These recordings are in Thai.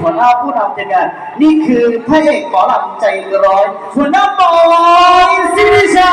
หัวหน้าผู้นำทีมงานนี่คือพระเอกหมอลำใจร้อยหัวหน้าบอยสิริชา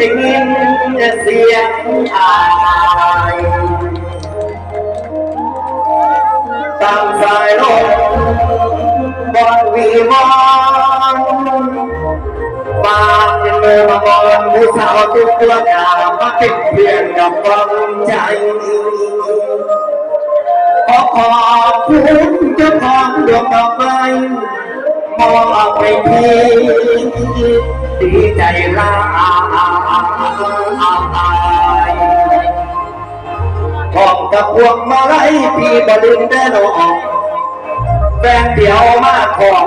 ได้ยินเสียงอายตามสายลมบอนวีมอนปากเป็นมือมามอนผู้สาวทุกตัวกามาเป็นเพื่อนกับความใจขอขอบคุณเจ้าของดวงดอกไม้ มอบไปทีดีใจร้ายพร้อมกับพวงมาไลัยพี่บดินแน่นอนแฟนเดียวมาขอบ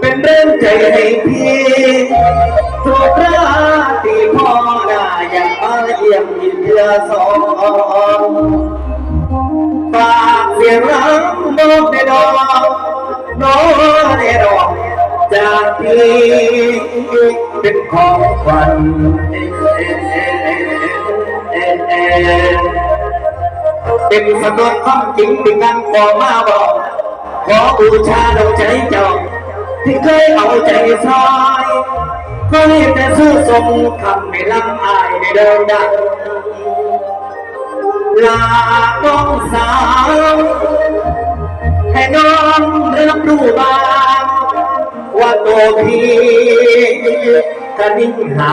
เป็นเรื่องใจให้พี่ทุกราตีพ่อหน้าอยากมาเยี่ยมอีกเพื่อสองฝากเสียงรักบอกในดอน เป็นของขวัญเป็นสนวนความจริงที่กันก่อมาบอก ขอบูชาดวงใจเจ้าที่เคยเอาใจซอยเคยแต่สู้สมคำไม่ลำอายในเดินดังลาน้องสาวให้น้องรับรู้บ้าง ว่าตัวพี่จะนิ่งหา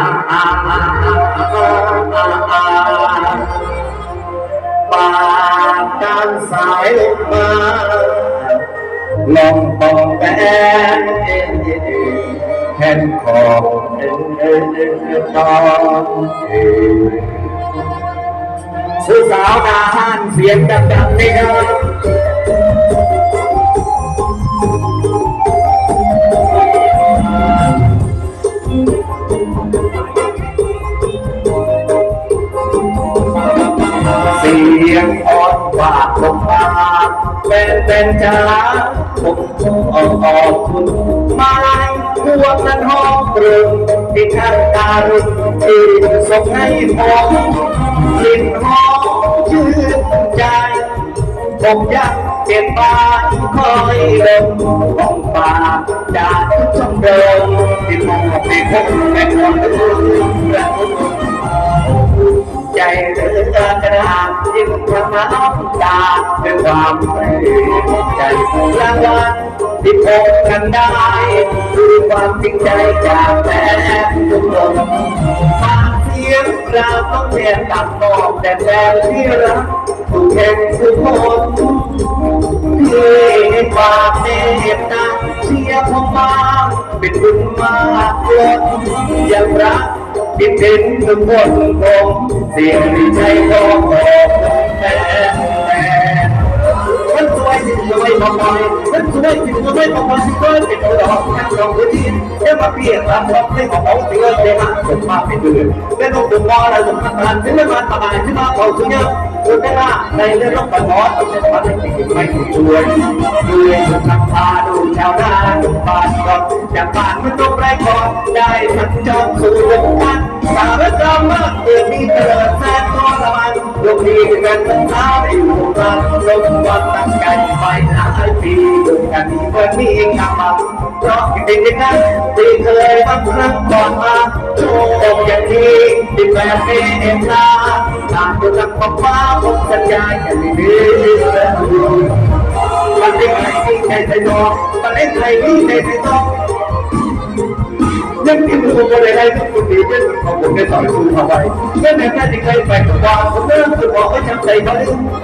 ปากการสายลงมาลองปองแปนแผ่นของตอนเองผู้สาวนาฮันเสียงดังๆนี่ครับ ยงอ่อนกว่าลงมาเป็นเป็นจ้าผมคงออกออกคุณมาพวกนั้นห้องกรึงที่ข้างตารุ่นที่ส่งให้ผมกลิ่นหอมชื่นใจผมยังเก็บบ้านคอยลมห้องป่าจากทุกช่องเดิมที่มองที่พบแม่คนและ ใจเหลือกระดาษยิ่งทำน้ำตาด้วยความใจรางวัลที่พบกันได้คือความจริงใจจากแม่ทุกคนฟังเสียงกล่าต้องเรียนตัดบอกแต่แฟนที่รักทุกแห่งทุกคนที่ความเมตตาเชียร์ผมมาเป็นบุญมากล้นยังรัก คิดถึงทุกคนผมเสียงในใจก็บอกแม่มันสวยจริงสวยมากเลยมันสวยจริงสวยมากเลยที่เกิดเป็นดอกแค่ดอกที่เดี๋ยวมาเปลี่ยนรับรับให้ของเขาเสียเสียมาสมมาเป็นเดือนเป็นลูกตัวว่าอะไรสมพันธ์ที่ไม่มาตายที่มาเขาเชื่อ คุณแม่ละในเรื่องของปนอต้องเป็นความจริงไม่ถูกช่วยด้วยทำพาดูชาวนาดูบ้านก่อนจากบ้านมันต้องไรก่อนได้สัญจรสู่วงการสารกรรมเกิดมีเกิดแสนทรมาน ลงดีกันตั้งหลายอยู่รักลงวันตั้งใจไปหลายปีดูกันวันนี้กลับมาเพราะเป็นอย่างนั้นที่เคยบางครั้งก่อนมาโชคอย่างนี้ที่แบบเอ็มลาตามตัวกับความฟ้าผมสัญญาอย่างนี้มันเป็นใครที่ใจใจนอกมันเป็นใครที่ใจใจนอก ยังที่มือผมอะไรได้ทุกคนดีเป็นของผมได้สอนคุณเอาไว้เมื่อแม่แค่ที่เคยไปกับวาผมเริ่มจะบอกว่าจำใจเขา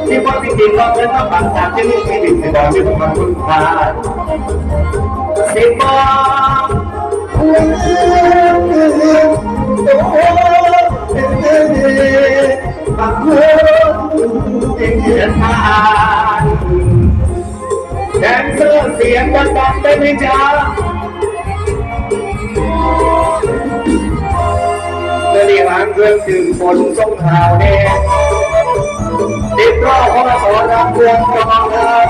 ที่ว่าจริงๆเราเล่นมาบางตามที่นี่ที่ดินที่บอกที่ผมมาคุณพาสิบาโอ้โหบางคนเป็นเดือนผ่าแดนเซอร์เสียงดังๆได้ไหมจ๊ะ หางเครื่องดื่มฝนส่งข่าวแดงติดรอบของสอนรำเครื่องกองครับ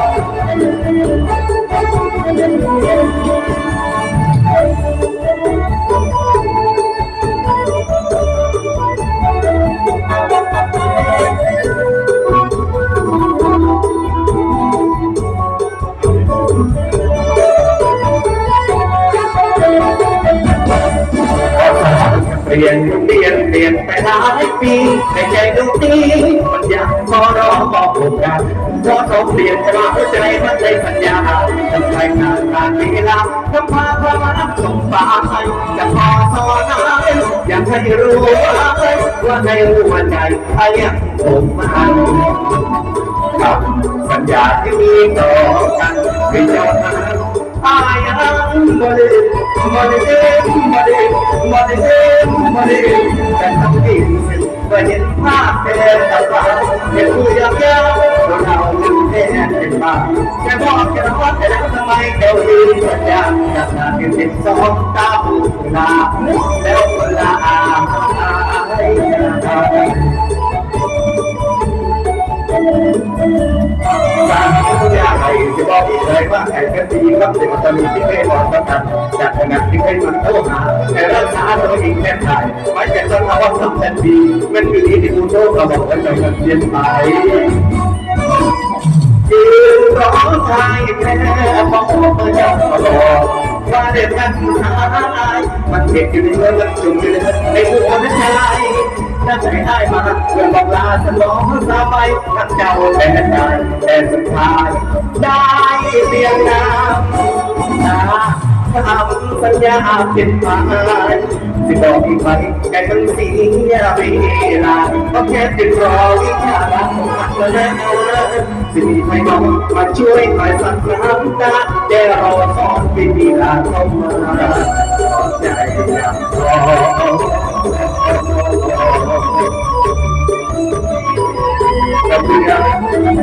เปลี่ยนเปลี่ยนเปลี่ยนไปหลายปีแต่ใจดวงนี้มันยังพอรอบอกผมกันเพราะต้องเปลี่ยนแต่ว่าหัวใจมันได้สัญญาทำไมงานการเวลาทำพาพระรักส่งฟ้าให้จะพอสอนให้อยากให้รู้ว่าว่าในหัวใจใครผมมันกับสัญญาที่มีต่อกันเป็นยอดนั้น I am body, body, body, body, body, แต่ทำดีเมื่อเห็นภาพเป็นตาบาเห็นผู้ยาวๆเราลืมท้เป็นะ ว่าแต่แล้วทำไมเดี๋ยวลืมสัญญาจากนั้นเป็นสิบสองตาบูนาแล้วเบอกอีกเลยว่าแข่งกันดีครับแต่มันจะมีที่ไม่หมดนะครับจากงานที่ไม่มันโตหาแต่รักษาตัวเองแค่ไหนไม่แต่ต้องเอาว่าทำแต่ดีมันคือที่ที่คุณโชคเราบอกว่าจะเปลี่ยนไปยืนร้องไห้แค่บอกว่าเจ้าตลอดว่าเด็กกันหายมันเก็บอยู่ในเมื่อมันจุ่มอยู่ในหัวใจ ถ้าใจได้มาเพื่อบอกลาฉลองสบาไปทั้งเจ้าแต่ใจแต่สุดท้ายได้เพียงน้ำตาทำสัญญาเป็นไปสิบอกอีกไปแค่มันเสียเวลาก็แค่ติดรอวิชาลักของมันแล้วสิมีใครน้องมาช่วยคอยสั่งน้ำตาแต่รอสอนเป็นดีลาเข้ามาใจยังรอ รือ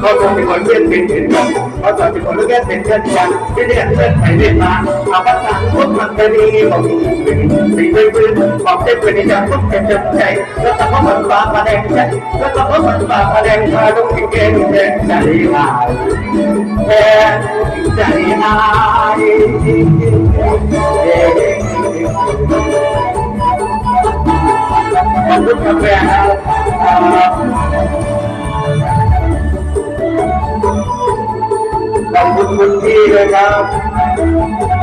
เขาคงเป็นคนเพื่อนเป็นเห็นกันเขาจะเป็นคนเลือกเป็นเพื่อนกันที่เรียนเพื่อนไปเรียนมาเอาภาษาพวกมันจะดีบอกเป็นสิ่งพื้นบอกเจ็บเป็นอย่างพวกเจ็บเจ็บใจแล้วแต่ว่ามันปาประเด็นใจแล้วแต่ว่ามันปาประเด็นมาลูที่เก่งเก่งใจลายแค่ใจลายขอบคุณกาแฟ ขอบคุณคุณพี่เลยครับ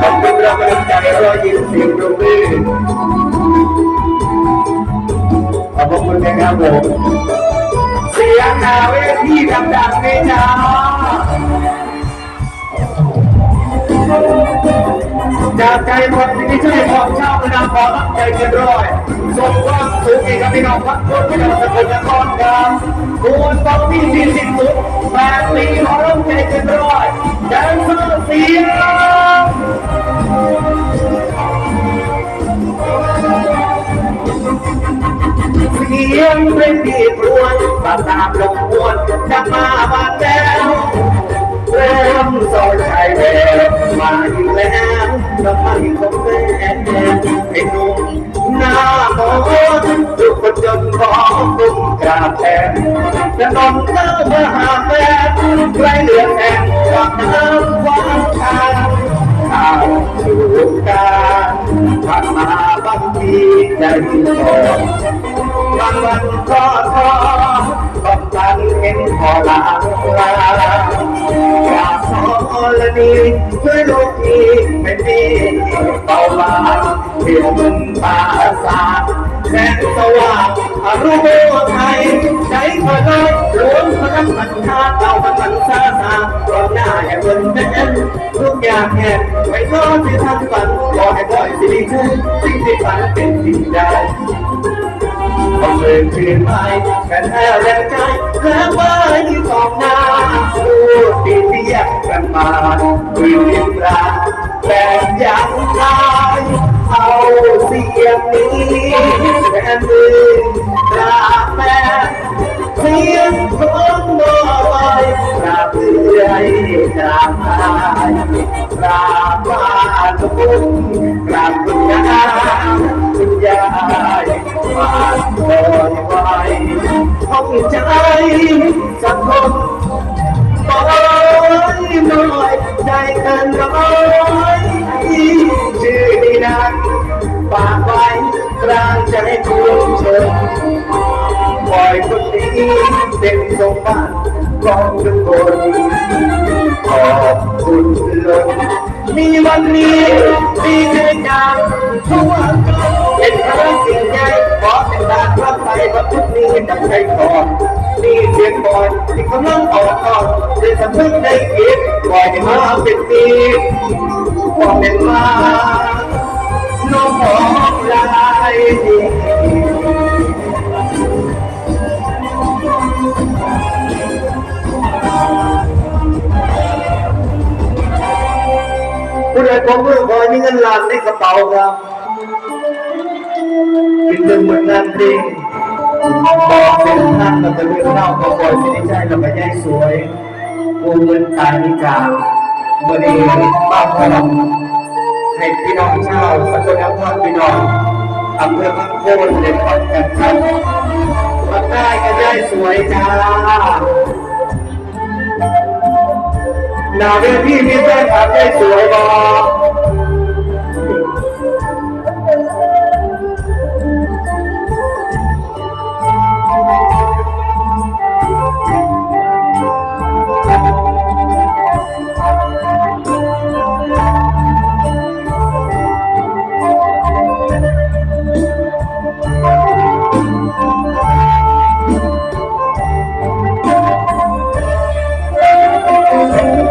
ขอบคุณเรากำลังใจรอยยิ้มเสียงปรบมือขอบคุณนะครับผมเสียงนาเวทีดังๆเลยจ้าจากใจหมดที่ช่วยของชาวพนาขอรับใจเกินร้อย ส่งความสุขให้กับพี่น้องพักคนที่เราสกลนครครับควรต้องมีที่สิ้นสุดแปดปีขอรับใจเกินร้อยแดนเซอร์เสียงเสียงเพลงที่ครวญตามตามลงมวนจะมาบานแล้วเริ่มโซนชายแดนมาอยู่แล้วทำไมคงแม่ไอ้หนุ่ม น้ามนทุกคนจนขอกุ้มกราบแทนจะนอนเต้ามาหาแฟนใครเหลือนแทนกับน้ำวางทางข้าวสู่การผ่านมาบางทีใจก่อนบางวันก็ท้อบางครั้งเห็นพอลาลาอยากขอละนีช่วยลูกที เป็นดีเบาบางเที่ยวมันตาสาแสงสว่างอรุโมไทยใจขอน้หลวงพระมันชาเราพระมันซาซาก่อนหน้าอย่าเบิ่นแน่นทุกอย่างแห่ไปนอนที่ทางฝันขอให้บ่อยสิริขึ้นสิ่งที่ฝันเป็นจริงได้ต้องเดินคืนไปกันแท้แรงใจแล้วไว้สองหน้าดูตีเทียบกันมาคืนยิบรา แต่ยังตายเอาเสียงนี้แทนมือกราบแม่เสียงของบอยราบเอื่อยกราบตายราบบ้านลุงกราบคุณยายคุณยายมาลอยไว้ห้องใจสักคนน้อยน้อย ใจกันร้อยชื่อนี้นะฝากไว้กลางใจคุณเชมปล่อยคนนี้เป็นสมบัติของทุกคนขอบคุณลงมีวันนี้มีเงินยามทุกวันเป็นพลังเสียงใหญ่ขอเป็นดานรับใส่ว่าทุกนี้ดับใจก่อนนี่เที่กำลังออกก่อนได้สำนึกได้คิดปล่อยมาเป็นปีบอกเป็นมาน้องของลายดีผู้ใดพบเมื่อคอยมีเงินล้านในกระเป๋าครับคิดถึงเหมือนงานเพลง บอกเส้นทางกับเรื่องเล่าก็ปล่อยสิริใจกับยายสวยกูเงินตายนิกาเมื่อนี้บ้านพลังให้พี่น้องชาวสกลนครพี่น้องอำเภอพังโคนเด็กขอนกันครับมาได้กับยายสวยจ้าหน้าเวทีมีแฟนคลับได้สวยบอ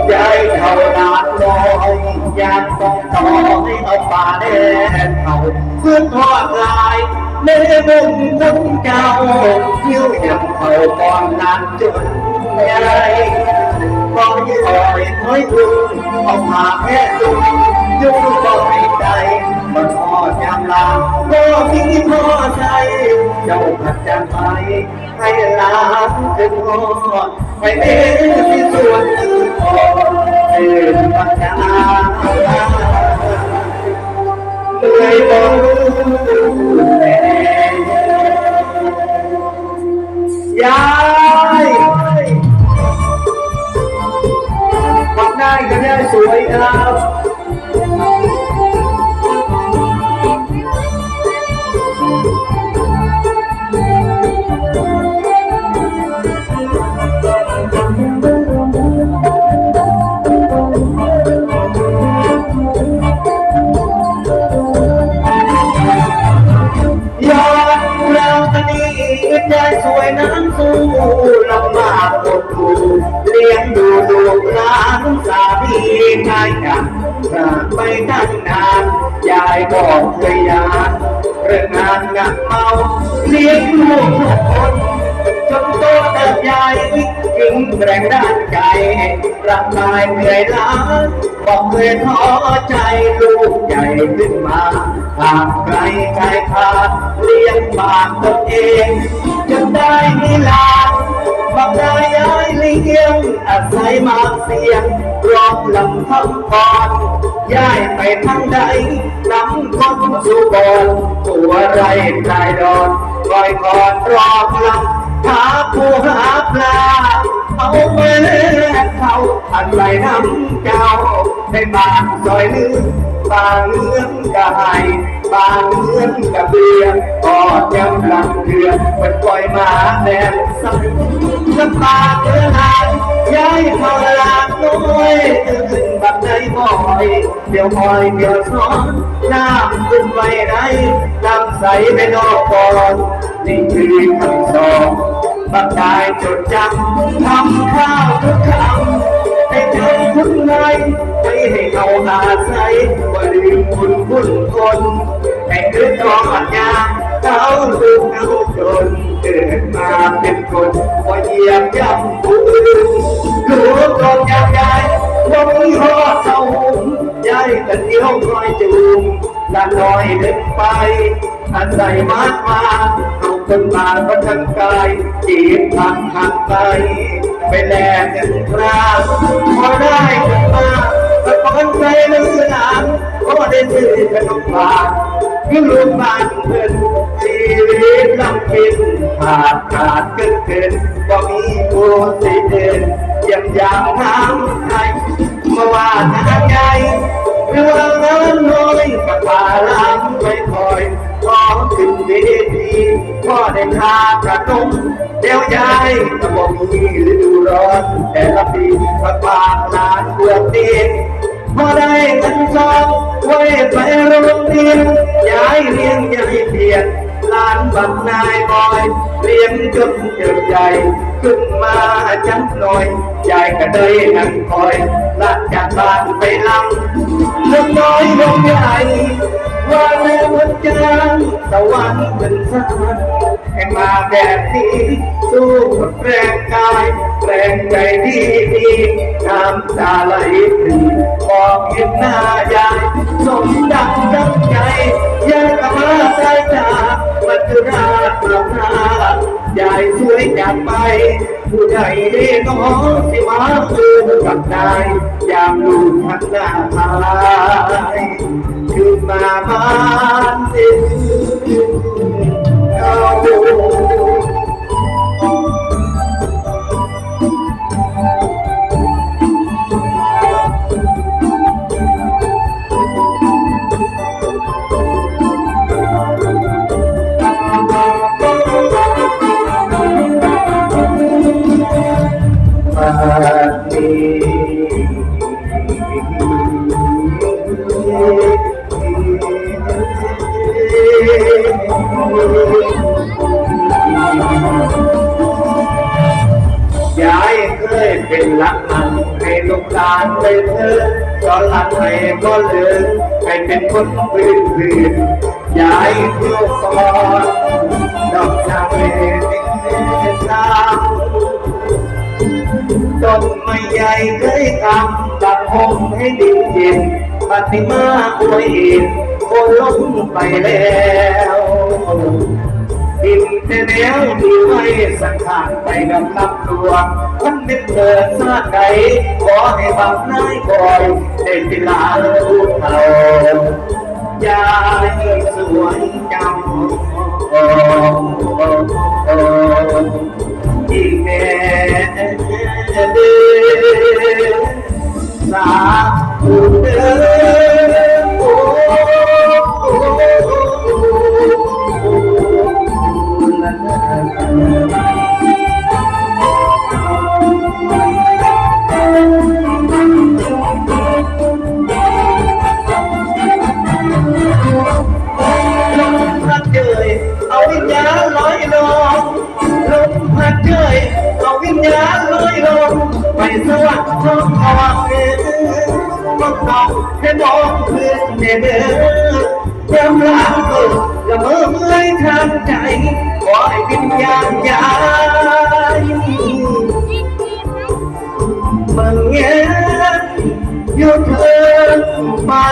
ใจเขานานลอยยากต้องต่อให้เอาป่าแดนเขาเพื่อนทอดลายในบุญของเจ้ายิ้วยังเขาตอนนั้นจนใหญ่คอยคอยคอยดูเอาผ่าแค่ดูยุ่งก็ไม่ใจมันพอยามลาก็ที่พ่อใจเจ้าผัดจานไป ให้ลาถึงหอดไปเองที่ส่วนอื่นอเดินปัญญาเหนื่อยบอกแม่ยายทำได้ก็ได้สวยครับ กันจากไปตั้งนาน ยายบอกเคยยานเรื่องงานหนักเมาเลี้ยงลูกทุกคนจนโตเติบใหญ่ยิ่งแรงด้านใจร่างกายเหนื่อยล้าบอกเคยท้อใจลูกใหญ่ขึ้นมาหากใครใจขาดเลี้ยงปากตนเองจนได้นิลา บังได้ย้ายเลี้ยงอาศัยมาเสียงรอบลำทั้งก่อนย้ายไปทางใดนำคนสุบอนตัวไรใจดอนคอยกอดรอบลำ หาผู้หาปลาเอาเมื่อเขาอันไรน้ำเจ้าให้บางซอยลืมบางเงื่อนกายบางเงื่อนกระเบียกอดยำลังเดือนเป็นปล่อยมาแดนสั่งลำบาเดือหายย้ายพอลากน้อยตื่นบัดใจบ่อย เดี๋ยวคอยเดี๋ยวซ้อนน้ำขึ้นไว้ไหนน้ำ ใสไปนอกก่อนนี่คือคำสอนบักได้จดจำทำข้าวทุกคำให้เธอทุกไงไม่ให้เขาอาศัยว่าลืมคุณคุณคนให้คืนตอนยาเขาลืมเขาจนเกิดมาเป็นคนว่าเหยียบย่ำผู้อื่นรู้ตรงยามยายว่ามีหอเท่าหุม ยายแต่เดียวคอยจูงลาน้อยเดินไปอาศัยมาดมาเอาคนมาก็ทั้งกายจีบพักหักไปไปแลกกันคราพอได้กันมาตะกอนใจลือหลานก็ได้ซื้อขนมหวานคือลูกบ้านเพื่อนชีวิตลำกินขาดขาดเกินเกินก็มีตัวสิเดินยังยามน้ำไทย มาว่าทางใหญ่เรื่องเงินน้อยกับปลาล้างไปคอยพร้อมขึ้นเวทีก็ได้คากระตุ้มเดี๋ยวยายก็บอกมีฤดูร้อนแต่ละปีก็ปากลานเบือกดีพอได้เงินซองไว้ไปโรงเรียนยายเลี้ยงยายเพียรหลานบักนายบอย เรียนจนเติบใหญ่ขึ้นมาจังหน่อยยายก็ได้นั่งคอยลาดจากบ้านไปลำลูกน้อยลงใหญ่ว่าในวันจันทร์ตะวันเป็นสานให้มาแบบนี้สู้กับแรงกาย แรงใจดีดีน้ำตาไหลถึงมองเห็นหน้ายายสมดังดังใจยายกับมาใจจาก มัจจุราชประพายายสวยจากไป ผู้ใดได้น้องสิมาคือกับนายยามลูกทักหน้าทายขึ้นมาบ้านสิ้นเอามา นไม้ใหญ่เคยทำตัดผมให้ดินเย็นปฏิมาอวยเอ็นโคนลงไปแล้วดินแต่แนวที่ไว้สังขารไปกับลำตัวมันเป็นเกิดซาใดขอให้บักนายคอยได้เป็นหลาลูกเขายายสวยจัง โอ้โอ้โอ้อีแม่เด้อสาธุเด้อโอ้ละ เอาวิญญาณลอยลงไปสวรรค์ท้องออกเด้อต้องต้องให้มองคืนเด้อความรักก็ละเมอเมื่อยทางใจขอให้วิญญาณย้ายมึงเงี้ยอยู่เธอมา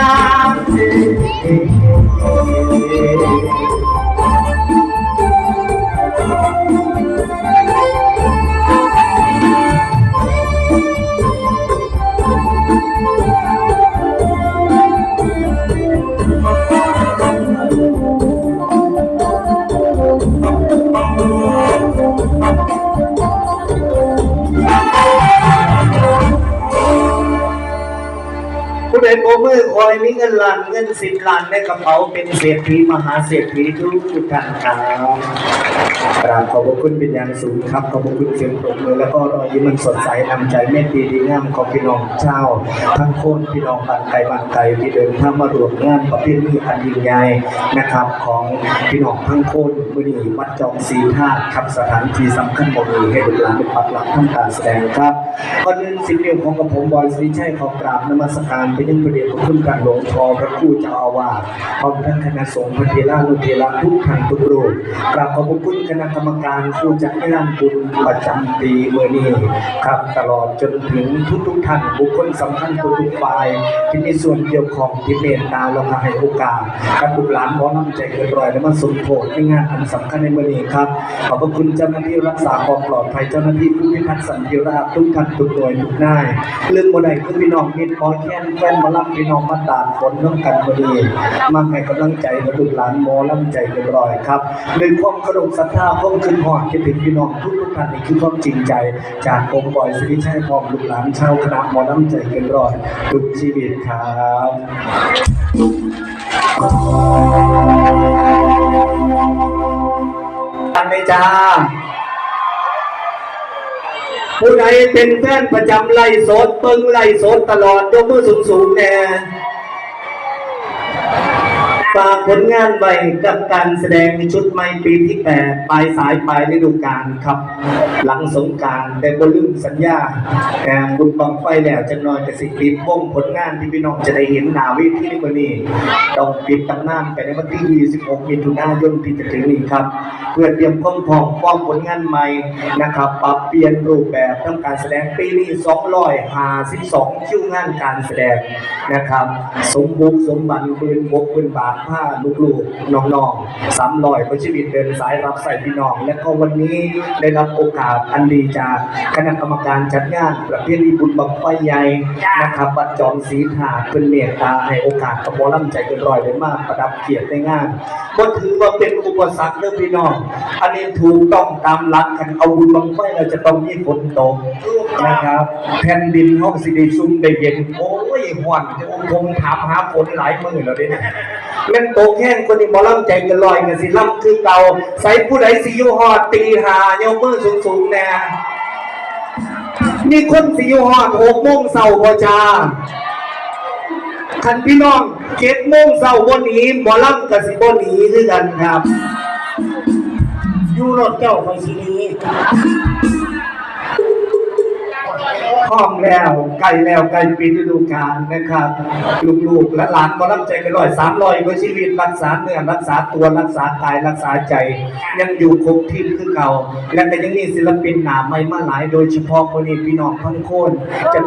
เงินสิบล้านในกระเป๋าเป็นเศรษฐีมหาเศรษฐีทุกท่านครับ กราบขอบคุณเป็นอย่างสูงครับ ขอบคุณเสียงปรบมือแล้วก็รอยยิ้มมันสดใสนำใจเมตตาดีงามของพี่น้องเจ้าทั้งโคนพี่น้องบานไกลบานไกลที่เดินทางมารวมงานประเพณีอันยิ่งใหญ่นะครับ ของพี่น้องทั้งโคนมือนีวัดจอมศรีธาตุครับสถานที่สำคัญบ่มีให้ลูหลานได้ปักหลักทำการแสดงครับก่อนอื่นสิ่งเดียวของกับผมบอยศรีชัยขอกราบนมัสการไปยังประเดชพระคุณการหลวงพ่อพระครูเจ้าอาวาสพร้อมทั้งคณะสงฆ์พระเทรานุเทระทุกท่านทุกรูปกราบขอบพระคุณคณะกรรมการผู้จัดงานบุญประจำปีเมื่อนี้ครับ ตลอดจนถึงทุกทุกท่านบุคคลสำคัญทุกทุกฝ่ายที่มีส่วนเกี่ยวข้องที่เมตตาละก็ให้โอกาสกับบุตรหลานหมอน้ำใจเกินร้อยและมาสมโภชในงานอันสำคัญในเมื่อนี้ครับขอบพระคุณเจ้าหน้าที่รักษาความปลอดภัยเจ้าหน้าที่ผู้พิทักษ์สันติราษฎร์ทุกท่านทุกหน่วยทุกนายเรื่องบ่ใดคือพี่น้องมิตรขอแค้นแฟนมารับพี่น้องมาตากฝนน้องกันเมื่อนี้มาให้กำลังใจกับลูกหลานหมอลำใจเกินร้อยครับด้วยความเคารพศรัทธาความคืนหอดคิดถึงพี่น้องทุกทุกท่านนี่คือความจริงใจ จากองค์บอยสิริชัยพร้อมลูกหลานชาวคณะหมอลำใจเกินร้อยทุกชีวิตครับอันนี้จ้าผู้ใดเป็นแฟนประจำไล่สดเปิงไล่สดตลอดยกมือสูงสูงๆแน่ ฝากผลงานไว้กับการแสดงชุดใหม่ปีที่แปดปลายสายปลายฤดูกาลครับ หลังสงการแต่บ่ลืมสัญญาแต่บุญบังไฟแล้วจะน้อยแต่สิปิดวงผลงานที่พี่น้องจะได้เห็นหนาวิธีในวันนี้ต้องปิดตำนานไปในวันที่ 26มิถุนายนที่จะถึงนี้ครับ เพื่อเตรียมความพร้อมฟ้อมผลงานใหม่นะครับ ปรับเปลี่ยนรูปแบบทำการแสดงปีนี้252คิวงานการแสดงนะครับ สมบุกสมบันปืนบกปืนบาทผ้าลูกๆน้องๆสามลอยประชีวิตเดินสายรับใส่พี่น้อง และก็วันนี้ได้รับโอกาสอันดีจากคณะกรรมการจัดงานประเพณีบุญบังไฟใหญ่นะครับวัดจอมศรีถาเป็นเมตตาให้โอกาสกระบอลำใจเกินร้อยได้มากประดับเกียรติในงานก็ถือว่าเป็นอุปสรรคเรื่องพี่น้อง อันนี้ถูกต้องตามหลักกันเอาบุญบังไฟเราจะต้องมีฝนตกนะครับแผ่นดินห้องสิได้ซุ่มได้เย็นโอ้ยหวนคงถามหาฝนหลายมือแล้วเนี่ยม่นโตแค่นคนที่บ่ล่ำใจเกันลอยกันสิล่ำคือเก่าใส่ผู้ใดสิอยู่ฮอดตีหายมือสูงๆแน่มีคนสิอยู่ฮอดหกโมงเช้าบ่จ้าคันพี่น้องเจ็ดโมงเช้าวันนี้หมอลำกับสิบหนีคือกันครับอยู่รถเจ้าคอยสีนี้ คล่องแล้วไกลแล้วไกลปีฤดูกาลนะครับ ลูกๆและหลานก็รับใจกันร้อยสามร้อยกว่าชีวิตรักษาเนื้อรักษาตัวรักษากายรักษาใจ ยังอยู่คงที่คือเก่า และก็ยังมีศิลปินหนาใหม่มาหลายโดยเฉพาะคนนี้พี่น้องทั้งโคนจะ